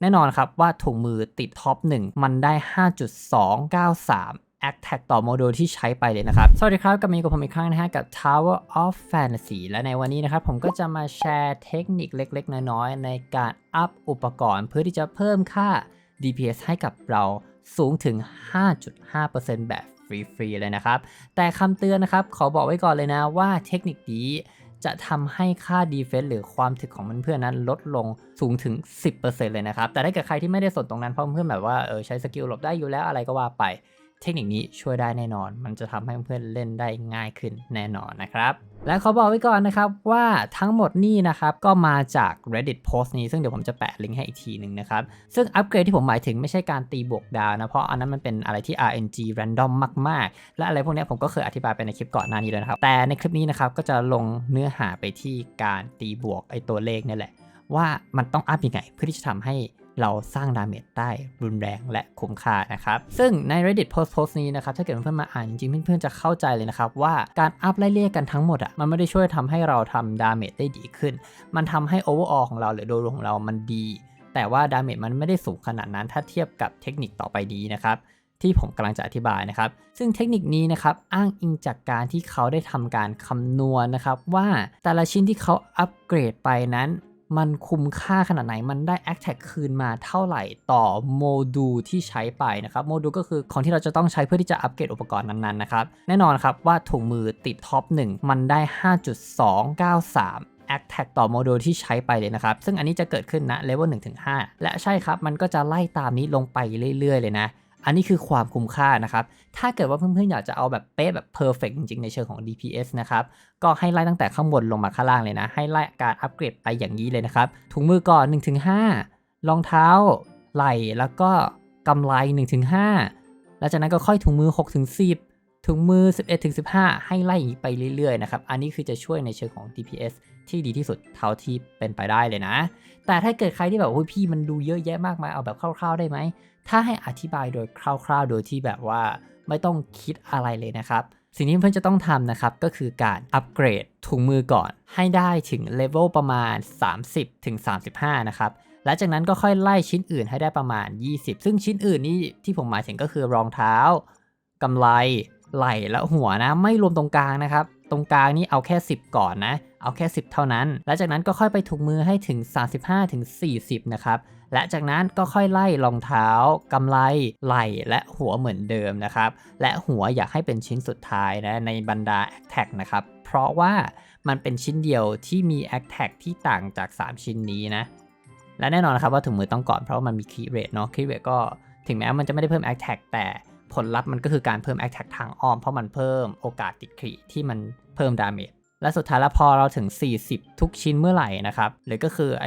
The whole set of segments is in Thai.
แน่นอนครับว่าถุงมือติดท็อป 1 มันได้ 5.293 a t t a c ต่อโมดูลที่ใช้ไปเลยนะครับ สวัสดีครับกับมาอยู่กับผมอีกครั้งนะฮะกับ Tower of Fantasy และในวันนี้นะครับ ผมก็จะมาแชร์เทคนิคเล็ก ๆ น้อยๆ ในการอัพอุปกรณ์เพื่อที่จะเพิ่มค่า DPS ให้กับเราสูงถึง 5.5%แบบฟรีๆเลยนะครับ แต่คำเตือนนะครับ ขอบอกไว้ก่อนเลยนะว่าเทคนิคนี้ จะทำให้ค่า defense หรือความถึกของเพื่อนๆนั้นลดลงสูงถึง 10%เลยนะครับ แต่ถ้าเกิดใครที่ไม่ได้สนตรงนั้นเพราะเพื่อนแบบว่าเออใช้สกิลหลบได้อยู่แล้วอะไรก็ว่าไป เทคนิคนี้ช่วยได้แน่นอน มันจะทำให้เพื่อนเล่นได้ง่ายขึ้นแน่นอนนะครับ และขอบอกไว้ก่อนนะครับว่าทั้งหมดนี่นะครับก็มาจาก reddit post นี้ ซึ่งเดี๋ยวผมจะแปะลิงก์ให้อีกทีหนึ่งนะครับ ซึ่งอัปเกรดที่ผมหมายถึงไม่ใช่การตีบวกดาวนะ เพราะอันนั้นมันเป็นอะไรที่ RNG random มาก ๆ และอะไรพวกนี้ผมก็เคยอธิบายไปในคลิปก่อนหน้านี้แล้วนะครับ แต่ในคลิปนี้นะครับก็จะลงเนื้อหาไปที่การตีบวกไอตัวเลขนี่แหละ ว่ามันต้องอัพยังไงเพื่อที่จะทำให้ เราสร้างดาเมจได้รุนแรงและคุ้มค่านะครับ ซึ่งใน reddit post post นี้นะครับ ถ้าเกิดเพื่อนๆมาอ่านจริงๆเพื่อนๆจะเข้าใจเลยนะครับ ว่าการอัพไล่เลี่ยกันทั้งหมดอะมันไม่ได้ช่วยทำให้เราทำดาเมจได้ดีขึ้น มันทำให้ overall ของเราหรือโดยรวมของเรามันดี แต่ว่าดาเมจมันไม่ได้สูงขนาดนั้น ถ้าเทียบกับเทคนิคต่อไปนี้นะครับที่ผมกำลังจะอธิบายนะครับ ซึ่งเทคนิคนี้นะครับอ้างอิงจากการที่เขาได้ทำการคำนวณนะครับ ว่าแต่ละชิ้นที่เขาอัปเกรดไปนั้น มันคุ้มค่าขนาดไหน มันได้ a c t a g คืนมาเท่าไหร่ต่อโมดูลที่ใช้ไปนะครับ โมดูลก็คือของที่เราจะต้องใช้เพื่อที่จะอัปเกรดอุปกรณ์นั้นๆนะครับ แน่นอนครับว่าถุงมือติดท็อป 1 มันได้ 5.293 a c t a g ต่อโมดูลที่ใช้ไปเลยนะครับ ซึ่งอันนี้จะเกิดขึ้นนะเลเวล1-5 และใช่ครับ มันก็จะไล่ตามนี้ลงไปเรื่อย ๆ เลยนะ อันนี้คือความคุ้มค่านะครับ ถ้าเกิดว่าเพื่อนๆอยากจะเอาแบบเป๊ะแบบเพอร์เฟกจริงๆ ในเชิงของ DPS นะครับ ก็ให้ไล่ตั้งแต่ข้างบนลงมาข้างล่างเลยนะ ให้ไล่การอัปเกรดไปอย่างนี้เลยนะครับ ถุงมือก่อน 1-5 รองเท้า ไหล่แล้วก็กำไล 1-5แล้วจากนั้นก็ค่อยถุงมือ 6-10 ถุงมือ 11-15 ให้ไล่อย่างนี้ไปเรื่อยๆ นะครับ อันนี้คือจะช่วยในเชิงของ DPS ที่ดีที่สุดเท่าที่เป็นไปได้เลยนะ แต่ถ้าเกิดใครที่แบบโอ้ยพี่มันดูเยอะแยะมากมายเอาแบบคร่าวๆได้ไหม ถ้าให้อธิบายโดยคร่าวๆ โดยที่แบบว่าไม่ต้องคิดอะไรเลยนะครับ สิ่งที่เพื่อนจะต้องทำนะครับ ก็คือการอัปเกรดถุงมือก่อน ให้ได้ถึงเลเวลประมาณ 30ถึง35นะครับและจากนั้นก็ค่อยไล่ชิ้นอื่นให้ได้ประมาณ 20 ซึ่งชิ้นอื่นนี่ที่ผมหมายถึงก็คือรองเท้ากำไลไหล่และหัวนะ ไม่รวมตรงกลางนะครับ ตรงกลางนี่เอาแค่ 10 ก่อนนะ เอาแค่ 10 เท่านั้น และจากนั้นก็ค่อยไปถุงมือให้ถึง 35ถึง40 นะครับและจากนั้นก็ค่อยไล่รองเท้ากำไลไหล่และหัวเหมือนเดิมนะครับ และหัวอยากให้เป็นชิ้นสุดท้ายนะในบรรดา a t t a c นะครับ เพราะว่ามันเป็นชิ้นเดียวที่มี a t t a c ที่ต่างจาก 3 ชิ้นนี้นะ และแน่นอนนะครับว่าถุงมือต้องก่อนเพราะามันมีคีเรทเนาะคีเรทก็ถึงแม้มันจะไม่ได้เพิ่ม a t t a c แต่ผลลัพธ์มันก็คือการเพิ่ม a t t a c ทางอ้อมเพราะมันเพิ่มโอกาสติดครีที่มันเพิ่มดาเมจ และสุดท้ายแล้วพอเราถึง 40 ทุกชิ้นเมื่อไหร่นะครับหรือก็คือไอ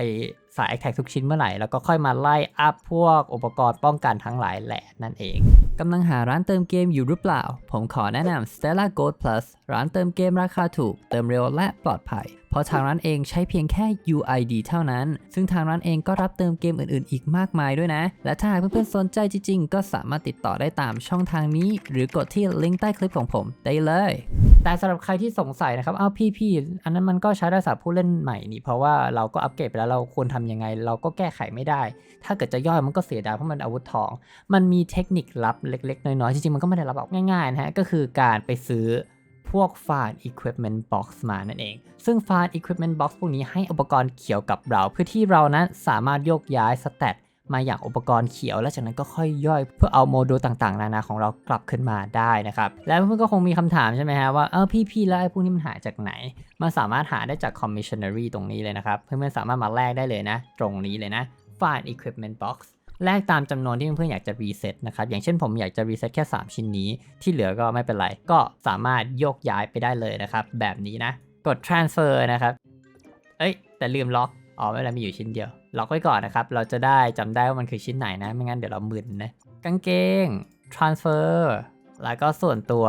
สาย a t t a c ทุกชิ้นเมื่อไหร่ แล้วก็ค่อยมาไล่อัพพวกอุปกรณ์ป้องกันทั้งหลายแหละนั่นเองกำลังหาร้านเติมเกมอยู่หรือเปล่า ผมขอแนะนำ Stella Gold Plus ร้านเติมเกมราคาถูก เติมเร็วและปลอดภัย เพราะทางร้านเองใช้เพียงแค่ UID เท่านั้น ซึ่งทางร้านเองก็รับเติมเกมอื่นๆ อีกมากมายด้วยนะ และถ้าหากเพื่อนๆสนใจจริงๆ ก็สามารถติดต่อได้ตามช่องทางนี้ หรือกดที่ลิงก์ใต้คลิปของผมได้เลย แต่สำหรับใครที่สงสัยนะครับ เอ้าพี่ๆอันนั้นมันก็ใช้ได้สำหรับผู้เล่นใหม่นี่ เพราะว่าเราก็อัปเกรดไปแล้วเราควรทำยังไง เราก็แก้ไขไม่ได้ ถ้าเกิดจะย่อยมันก็เสียดายเพราะมันอาวุธทอง มันมีเทคนิคลับเล็ก ๆ น้อยๆ จริงๆ มันก็ไม่ได้ลับแบบง่ายๆนะฮะ ก็คือการไปซื้อ พวกฟาน Equipment Box มานั่นเอง ซึ่งฟาน Equipment Box พวกนี้ให้อุปกรณ์เขียวกับเรา เพื่อที่เรานั้นสามารถโยกย้ายสเตตมาอย่างอุปกรณ์เขียว และจากนั้นก็ค่อยย่อยเพื่อเอาโมดูลต่างๆ นานาของเรากลับขึ้นมาได้นะครับ แล้วเพื่อนก็คงมีคำถามใช่ไหมฮะว่าเออพี่ๆแล้วไอ้พวกนี้มันหาจากไหน มันสามารถหาได้จาก Commissionary ตรงนี้เลยนะครับ เพื่อนๆสามารถมาแลกได้เลยนะ ตรงนี้เลยนะ Fine Equipment Box แลกตามจำนวนที่เพื่อนๆอยากจะรีเซ็ตนะครับ อย่างเช่นผมอยากจะรีเซ็ตแค่ 3 ชิ้นนี้ ที่เหลือก็ไม่เป็นไร ก็สามารถโยกย้ายไปได้เลยนะครับ แบบนี้นะ กด transfer นะครับ เอ้ย แต่ลืมล็อก อ๋อไม่เป็นไรมีอยู่ชิ้นเดียว ล็อกไว้ก่อนนะครับ เราจะได้จำได้ว่ามันคือชิ้นไหนนะ ไม่งั้นเดี๋ยวเรามึนนะ กางเกง transfer แล้วก็ส่วนตัว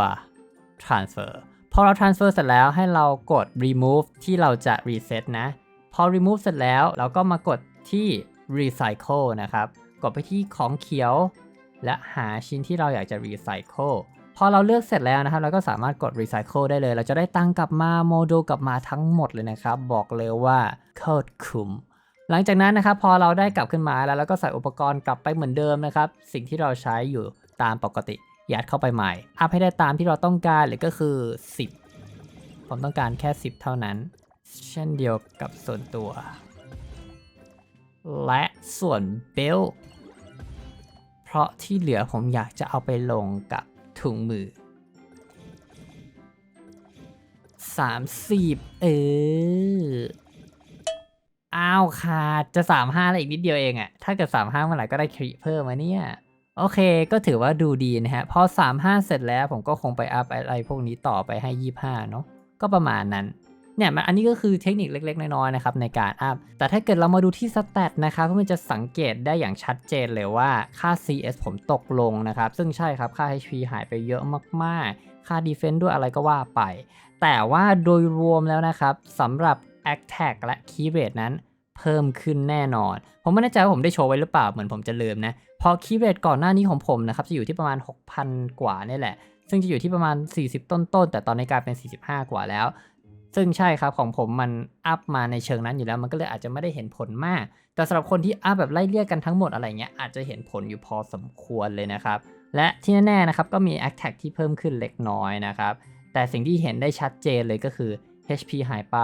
transfer พอเรา transfer เสร็จแล้วให้เรากด remove ที่เราจะ reset นะ พอ remove เสร็จแล้วเราก็มากดที่ recycle นะครับ กดไปที่ของเขียว และหาชิ้นที่เราอยากจะ recycle พอเราเลือกเสร็จแล้วนะครับ เราก็สามารถกด recycle ได้เลย เราจะได้ตังกลับมาโมดูลกลับมาทั้งหมดเลยนะครับ บอกเลยว่าโคตรคุ้มหลังจากนั้นนะครับ พอเราได้กลับขึ้นมาแล้วเราก็ใส่อุปกรณ์กลับไปเหมือนเดิมนะครับ สิ่งที่เราใช้อยู่ตามปกติยัดเข้าไปใหม่ อัพให้ได้ตามที่เราต้องการหรือก็คือ 10 ผมต้องการแค่ 10 เท่านั้น เช่นเดียวกับส่วนตัว และส่วนเบล เพราะที่เหลือผมอยากจะเอาไปลงกับถุงมือ 30 เออ อ้าวขาดจะ 35แล้วอีกนิดเดียวเองอะถ้าเกิด 35เมื่อไหร่ก็ได้คริเพิ่มมาเนี่ย โอเคก็ถือว่าดูดีนะฮะ พอ 35 เสร็จแล้วผมก็คงไปอัพอะไรพวกนี้ต่อไปให้ 25 เนาะก็ประมาณนั้น เนี่ยมันอันนี้ก็คือเทคนิคเล็ก ๆ น้อยๆนะครับในการอัพ แต่ถ้าเกิดเรามาดูที่สแตทนะครับมันจะสังเกตได้อย่างชัดเจนเลยว่าค่า CS ผมตกลงนะครับ ซึ่งใช่ครับค่า HP หายไปเยอะมากๆ ค่า Defense ด้วยอะไรก็ว่าไป แต่ว่าโดยรวมแล้วนะครับสำหรับ Attack และ Key Rate นั้นเพิ่มขึ้นแน่นอน ผมไม่แน่ใจว่าผมได้โชว์ไว้หรือเปล่า เหมือนผมจะลืมนะ พอ Key Rate ก่อนหน้านี้ของผมนะครับ จะอยู่ที่ประมาณ 6,000 กว่านี่แหละ ซึ่งจะอยู่ที่ประมาณ 40 ต้นๆ แต่ตอนนี้กลายเป็น 45 กว่าแล้ว ซึ่งใช่ครับของผมมันอัพมาในเชิงนั้นอยู่แล้ว มันก็เลยอาจจะไม่ได้เห็นผลมาก แต่สำหรับคนที่อัพแบบไล่เลี่ยกันทั้งหมดอะไรเงี้ยอาจจะเห็นผลอยู่พอสมควรเลยนะครับ และที่แน่ๆนะครับก็มี Attack ที่เพิ่มขึ้นเล็กน้อยนะครับ แต่สิ่งที่เห็นได้ชัดเจนเลยก็คือ HP หายไป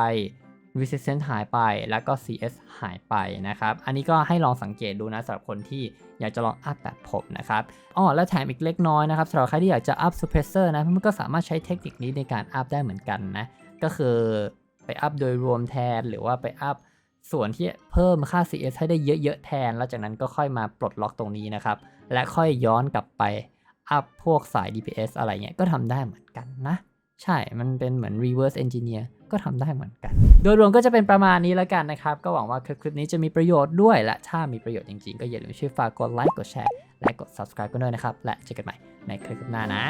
Resistance หายไปแล้วก็ CS หายไปนะครับ อันนี้ก็ให้ลองสังเกตดูนะสำหรับคนที่อยากจะลองอัพแบบผมนะครับอ๋อแล้วแถมอีกเล็กน้อยนะครับสำหรับใครที่อยากจะอัพ Suppressor นะมันก็สามารถใช้เทคนิคนี้ในการอัพได้เหมือนกันนะ ก็คือไปอัพโดยรวมแทนหรือว่าไปอัพส่วนที่เพิ่มค่า CS ให้ได้เยอะๆแทน แล้วจากนั้นก็ค่อยมาปลดล็อกตรงนี้นะครับ และค่อยย้อนกลับไปอัพพวกสาย DPS อะไรเงี้ยก็ทำได้เหมือนกันนะ ใช่ มันเป็นเหมือน reverse engineer ก็ทำได้เหมือนกัน โดยรวมก็จะเป็นประมาณนี้แล้วกันนะครับ ก็หวังว่าคลิปนี้จะมีประโยชน์ด้วย และถ้ามีประโยชน์จริงๆ ก็อย่าลืมช่วยฝากกดไลค์กดแชร์และกด subscribe กันด้วยนะครับ และเจอกันใหม่ในคลิปหน้านะ